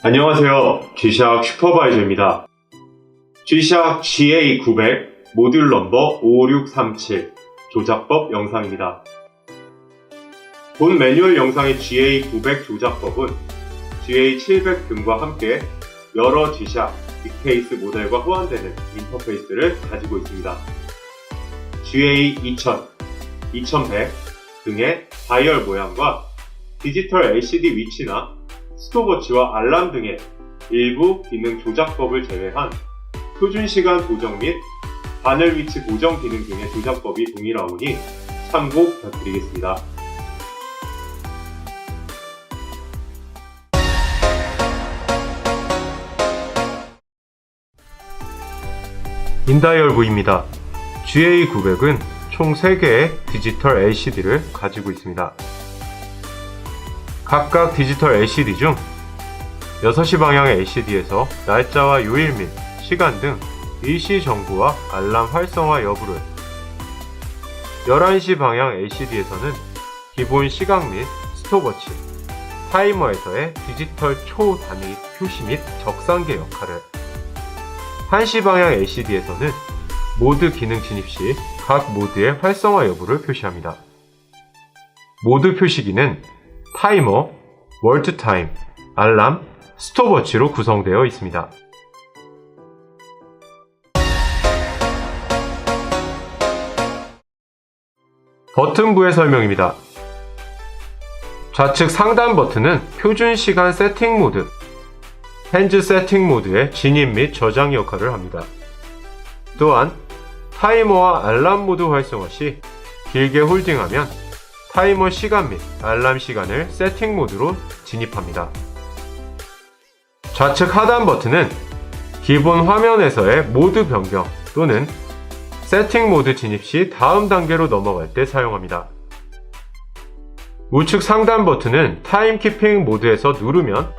안녕하세요. G샥 슈퍼바이저입니다. G샥 GA900 모듈 넘버 5637 조작법 영상입니다. 본 매뉴얼 영상의 GA900 조작법은 GA700 등과 함께 여러 G샥 빅케이스 모델과 호환되는 인터페이스를 가지고 있습니다. GA2000, 2100 등의 다이얼 모양과 디지털 LCD 위치나 스톱워치와 알람 등의 일부 기능 조작법을 제외한 표준 시간 조정 및 바늘 위치 고정 기능 등의 조작법이 동일하오니 참고 부탁드리겠습니다. 인다이얼부입니다. GA900은 총 3개의 디지털 LCD를 가지고 있습니다. 각각 디지털 LCD 중 6시 방향의 LCD에서 날짜와 요일 및 시간 등 일시 정보와 알람 활성화 여부를 11시 방향 LCD에서는 기본 시각 및 스톱워치, 타이머에서의 디지털 초 단위 표시 및 적상계 역할을 1시 방향 LCD에서는 모드 기능 진입 시 각 모드의 활성화 여부를 표시합니다. 모드 표시기는 타이머, 월트 타임, 알람, 스톱워치로 구성되어 있습니다. 버튼부의 설명입니다. 좌측 상단 버튼은 표준 시간 세팅 모드, 핸즈 세팅 모드의 진입 및 저장 역할을 합니다. 또한 타이머와 알람 모드 활성화 시 길게 홀딩하면 타이머 시간 및 알람 시간을 세팅 모드로 진입합니다. 좌측 하단 버튼은 기본 화면에서의 모드 변경 또는 세팅 모드 진입 시 다음 단계로 넘어갈 때 사용합니다. 우측 상단 버튼은 타임키핑 모드에서 누르면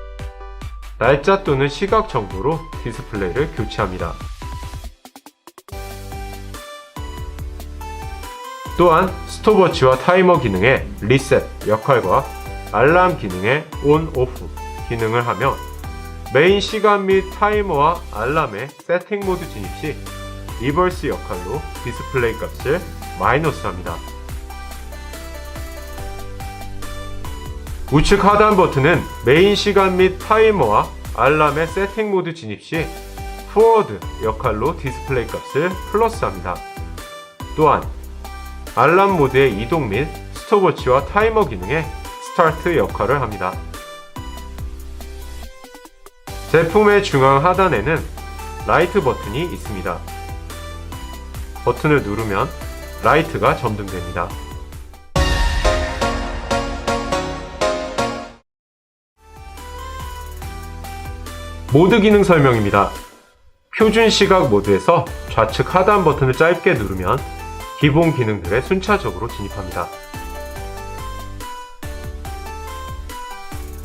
날짜 또는 시각 정보로 디스플레이를 교체합니다. 또한 스톱워치와 타이머 기능의 리셋 역할과 알람 기능의 온, 오프 기능을 하며 메인 시간 및 타이머와 알람의 세팅 모드 진입 시 리버스 역할로 디스플레이 값을 마이너스합니다. 우측 하단 버튼은 메인 시간 및 타이머와 알람의 세팅 모드 진입 시 포워드 역할로 디스플레이 값을 플러스합니다. 또한 알람 모드의 이동 및 스톱워치와 타이머 기능의 스타트 역할을 합니다. 제품의 중앙 하단에는 라이트 버튼이 있습니다. 버튼을 누르면 라이트가 점등됩니다. 모드 기능 설명입니다. 표준 시각 모드에서 좌측 하단 버튼을 짧게 누르면 기본 기능들에 순차적으로 진입합니다.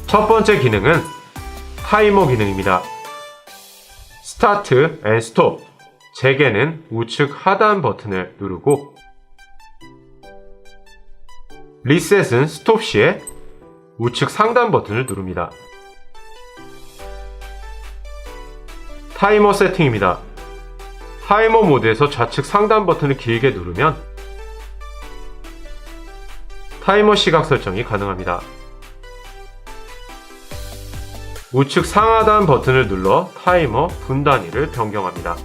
첫 번째 기능은 타이머 기능입니다. 스타트 앤 스톱 재개는 우측 하단 버튼을 누르고 리셋은 스톱 시에 우측 상단 버튼을 누릅니다. 타이머 세팅입니다. 타이머 모드에서 좌측 상단 버튼을 길게 누르면 타이머 시각 설정이 가능합니다. 우측 상하단 버튼을 눌러 타이머 분 단위를 변경합니다.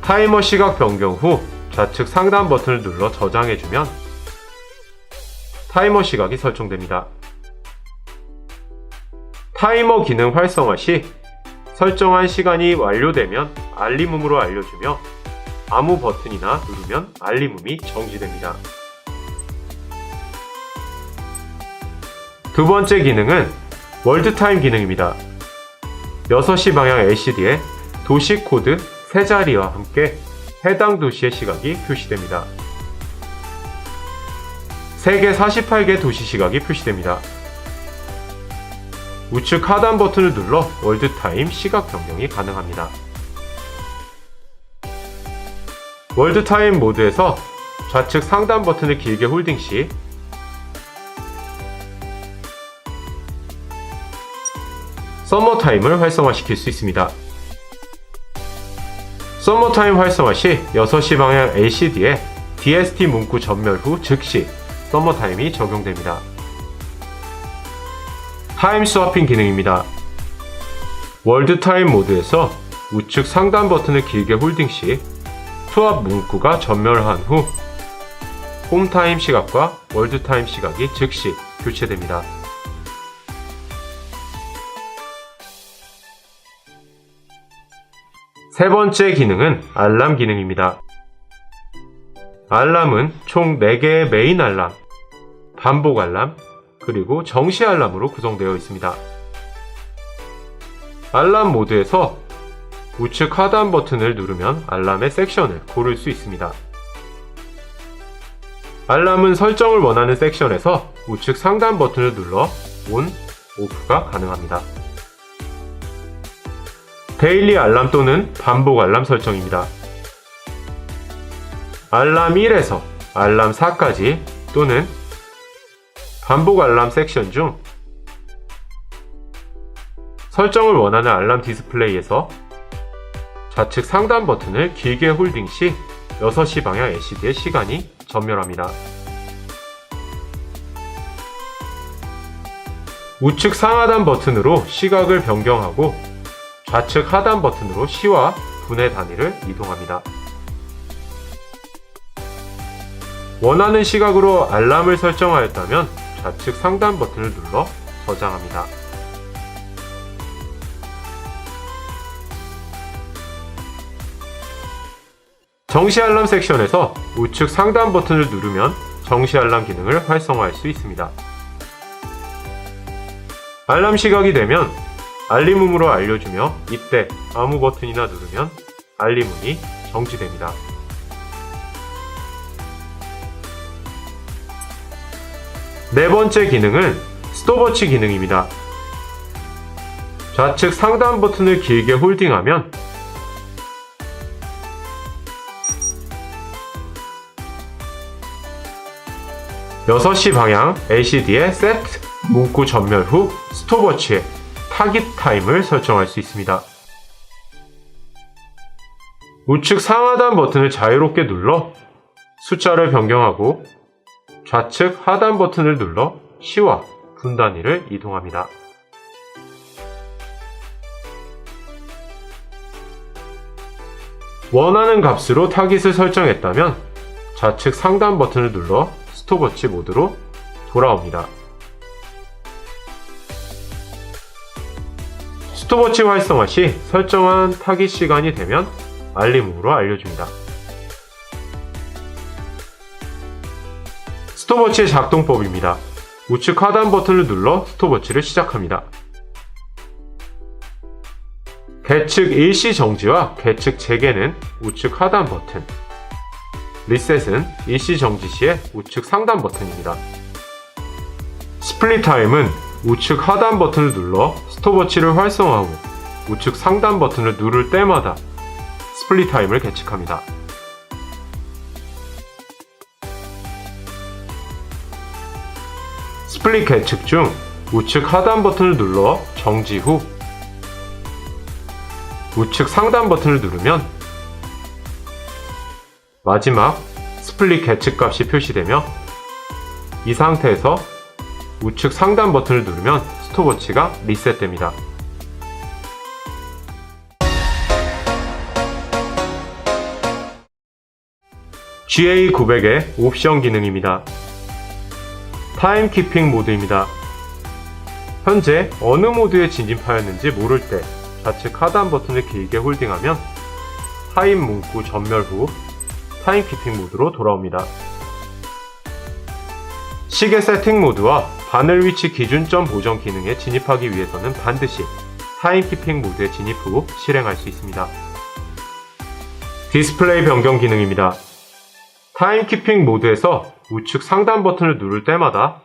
타이머 시각 변경 후 좌측 상단 버튼을 눌러 저장해주면 타이머 시각이 설정됩니다. 타이머 기능 활성화 시 설정한 시간이 완료되면 알림음으로 알려주며 아무 버튼이나 누르면 알림음이 정지됩니다. 두 번째 기능은 월드타임 기능입니다. 6시 방향 LCD에 도시 코드 세 자리와 함께 해당 도시의 시각이 표시됩니다. 세계 48개 도시 시각이 표시됩니다. 우측 하단 버튼을 눌러 월드타임 시각 변경이 가능합니다. 월드타임 모드에서 좌측 상단 버튼을 길게 홀딩 시 썸머타임을 활성화시킬 수 있습니다. 썸머타임 활성화 시 6시 방향 LCD에 DST 문구 전멸 후 즉시 썸머타임이 적용됩니다. 타임 스와핑 기능입니다. 월드 타임 모드에서 우측 상단 버튼을 길게 홀딩 시 투합 문구가 전멸한 후 홈타임 시각과 월드타임 시각이 즉시 교체됩니다. 세 번째 기능은 알람 기능입니다. 알람은 총 4개의 메인 알람, 반복 알람, 그리고 정시 알람으로 구성되어 있습니다. 알람 모드에서 우측 하단 버튼을 누르면 알람의 섹션을 고를 수 있습니다. 알람은 설정을 원하는 섹션에서 우측 상단 버튼을 눌러 ON, OFF가 가능합니다. 데일리 알람 또는 반복 알람 설정입니다. 알람 1에서 알람 4까지 또는 반복 알람 섹션 중 설정을 원하는 알람 디스플레이에서 좌측 상단 버튼을 길게 홀딩 시 6시 방향 LCD의 시간이 전멸합니다. 우측 상하단 버튼으로 시각을 변경하고 좌측 하단 버튼으로 시와 분의 단위를 이동합니다. 원하는 시각으로 알람을 설정하였다면 좌측 상단 버튼을 눌러 저장합니다. 정시 알람 섹션에서 우측 상단 버튼을 누르면 정시 알람 기능을 활성화할 수 있습니다. 알람 시각이 되면 알림음으로 알려주며 이때 아무 버튼이나 누르면 알림음이 정지됩니다. 네 번째 기능은 스톱워치 기능입니다. 좌측 상단 버튼을 길게 홀딩하면 6시 방향 LCD에 세트 문구 전멸 후 스톱워치에 타깃 타임을 설정할 수 있습니다. 우측 상하단 버튼을 자유롭게 눌러 숫자를 변경하고 좌측 하단 버튼을 눌러 시와 분 단위를 이동합니다. 원하는 값으로 타깃을 설정했다면 좌측 상단 버튼을 눌러 스톱워치 모드로 돌아옵니다. 스톱워치 활성화 시 설정한 타깃 시간이 되면 알림으로 알려줍니다. 스톱워치의 작동법입니다. 우측 하단 버튼을 눌러 스톱워치를 시작합니다. 계측 일시 정지와 계측 재개는 우측 하단 버튼, 리셋은 일시 정지 시의 우측 상단 버튼입니다. 스플릿 타임은 우측 하단 버튼을 눌러 스톱워치를 활성화 후 우측 상단 버튼을 누를 때마다 스플릿 타임을 계측합니다. 스플릿 계측 중 우측 하단 버튼을 눌러 정지 후 우측 상단 버튼을 누르면 마지막 스플릿 계측 값이 표시되며 이 상태에서 우측 상단 버튼을 누르면 스톱워치가 리셋됩니다. GA900의 옵션 기능입니다. 타임키핑 모드입니다. 현재 어느 모드에 진입하였는지 모를 때 좌측 하단 버튼을 길게 홀딩하면 타임 문구 전멸 후 타임키핑 모드로 돌아옵니다. 시계 세팅 모드와 바늘 위치 기준점 보정 기능에 진입하기 위해서는 반드시 타임키핑 모드에 진입 후 실행할 수 있습니다. 디스플레이 변경 기능입니다. 타임키핑 모드에서 우측 상단 버튼을 누를 때마다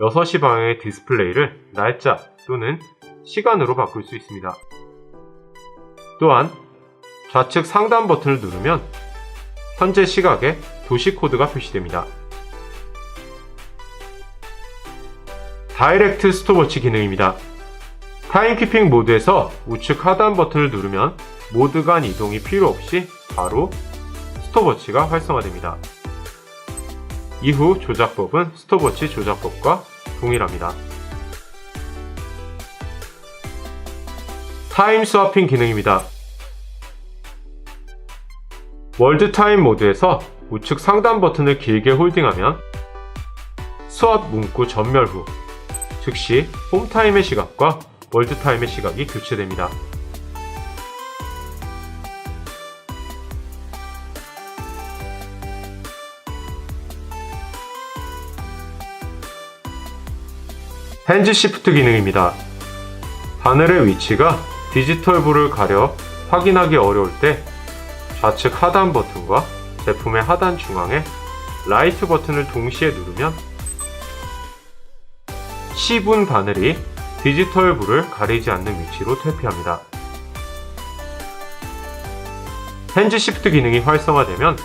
6시 방향의 디스플레이를 날짜 또는 시간으로 바꿀 수 있습니다. 또한 좌측 상단 버튼을 누르면 현재 시각에 도시 코드가 표시됩니다. 다이렉트 스톱워치 기능입니다. 타임키핑 모드에서 우측 하단 버튼을 누르면 모드 간 이동이 필요 없이 바로 스톱워치가 활성화됩니다. 이후 조작법은 스톱워치 조작법과 동일합니다. 타임 스와핑 기능입니다. 월드 타임 모드에서 우측 상단 버튼을 길게 홀딩하면 스왑 문구 전멸 후 즉시 홈 타임의 시각과 월드 타임의 시각이 교체됩니다. 핸즈 시프트 기능입니다. 바늘의 위치가 디지털 불을 가려 확인하기 어려울 때 좌측 하단 버튼과 제품의 하단 중앙에 라이트 버튼을 동시에 누르면 시분 바늘이 디지털 불을 가리지 않는 위치로 퇴피합니다. 핸즈 시프트 기능이 활성화되면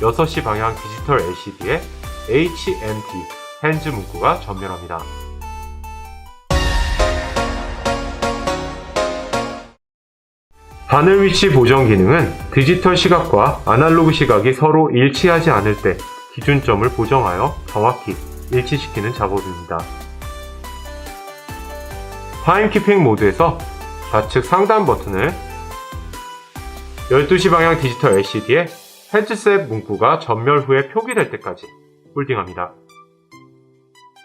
6시 방향 디지털 LCD에 HMD 핸즈 문구가 전멸합니다. 바늘 위치 보정 기능은 디지털 시각과 아날로그 시각이 서로 일치하지 않을 때 기준점을 보정하여 정확히 일치시키는 작업입니다. 타임키핑 모드에서 좌측 상단 버튼을 12시 방향 디지털 LCD에 헤드셋 문구가 전멸 후에 표기될 때까지 홀딩합니다.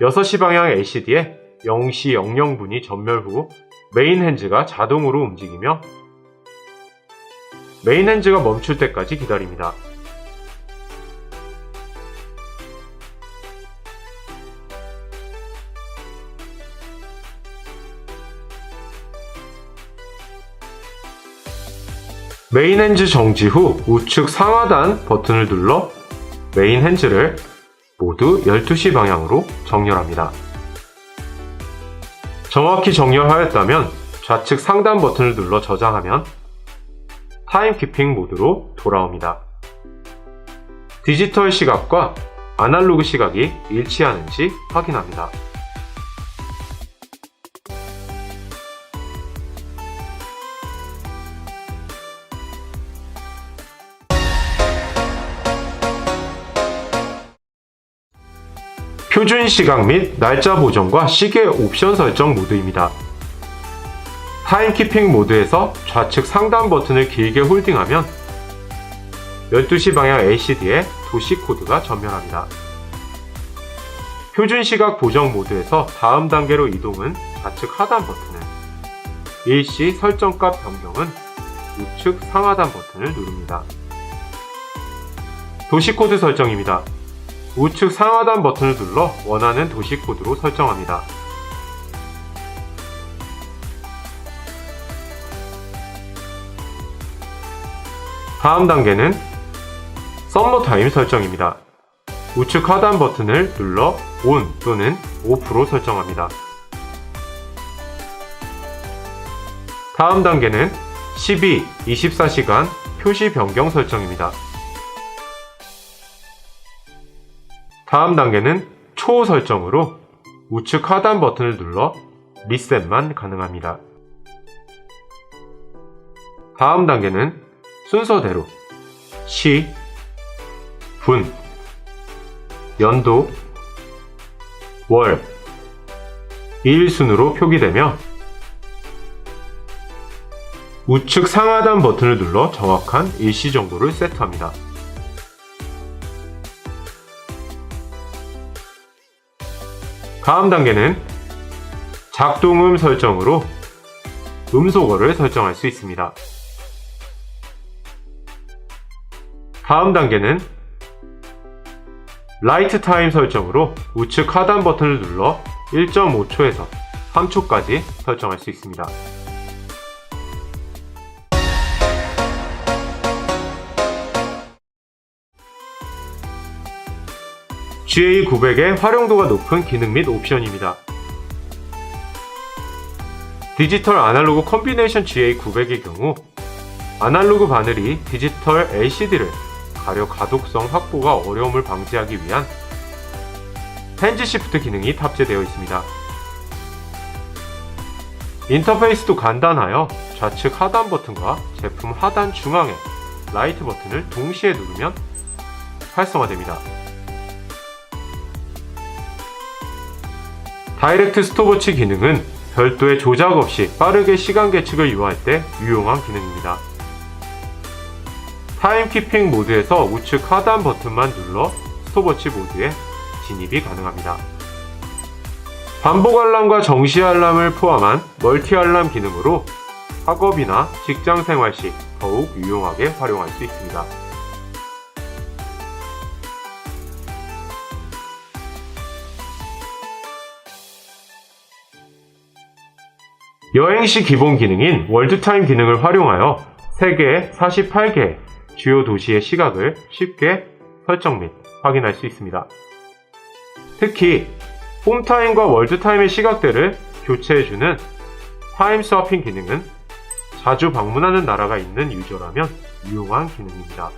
6시 방향 LCD에 0시 00분이 전멸 후 메인 핸즈가 자동으로 움직이며 메인 핸즈가 멈출 때까지 기다립니다. 메인 핸즈 정지 후 우측 상하단 버튼을 눌러 메인 핸즈를 모두 12시 방향으로 정렬합니다. 정확히 정렬하였다면 좌측 상단 버튼을 눌러 저장하면 타임키핑 모드로 돌아옵니다. 디지털 시각과 아날로그 시각이 일치하는지 확인합니다. 표준 시각 및 날짜 보정과 시계 옵션 설정 모드입니다. 타임키핑 모드에서 좌측 상단 버튼을 길게 홀딩하면 12시 방향 LCD에 도시 코드가 전멸합니다. 표준 시각 보정 모드에서 다음 단계로 이동은 좌측 하단 버튼을, 일시 설정값 변경은 우측 상하단 버튼을 누릅니다. 도시 코드 설정입니다. 우측 상하단 버튼을 눌러 원하는 도시 코드로 설정합니다. 다음 단계는 썸머 타임 설정입니다. 우측 하단 버튼을 눌러 ON 또는 OFF로 설정합니다. 다음 단계는 12, 24시간 표시 변경 설정입니다. 다음 단계는 초 설정으로 우측 하단 버튼을 눌러 리셋만 가능합니다. 다음 단계는 순서대로 시, 분, 연도, 월, 일 순으로 표기되며 우측 상하단 버튼을 눌러 정확한 일시 정보를 세트합니다. 다음 단계는 작동음 설정으로 음소거를 설정할 수 있습니다. 다음 단계는 라이트 타임 설정으로 우측 하단 버튼을 눌러 1.5초에서 3초까지 설정할 수 있습니다. GA900의 활용도가 높은 기능 및 옵션입니다. 디지털 아날로그 컴비네이션 GA900의 경우 아날로그 바늘이 디지털 LCD를 가려 가독성 확보가 어려움을 방지하기 위한 핸즈 시프트 기능이 탑재되어 있습니다. 인터페이스도 간단하여 좌측 하단 버튼과 제품 하단 중앙에 라이트 버튼을 동시에 누르면 활성화됩니다. 다이렉트 스톱워치 기능은 별도의 조작 없이 빠르게 시간 계측을 유효할 때 유용한 기능입니다. 타임키핑 모드에서 우측 하단 버튼만 눌러 스톱워치 모드에 진입이 가능합니다. 반복 알람과 정시 알람을 포함한 멀티 알람 기능으로 학업이나 직장 생활 시 더욱 유용하게 활용할 수 있습니다. 여행 시 기본 기능인 월드타임 기능을 활용하여 세계 48개 주요 도시의 시각을 쉽게 설정 및 확인할 수 있습니다. 특히 홈타임과 월드타임의 시각대를 교체해주는 타임 스와핑 기능은 자주 방문하는 나라가 있는 유저라면 유용한 기능입니다.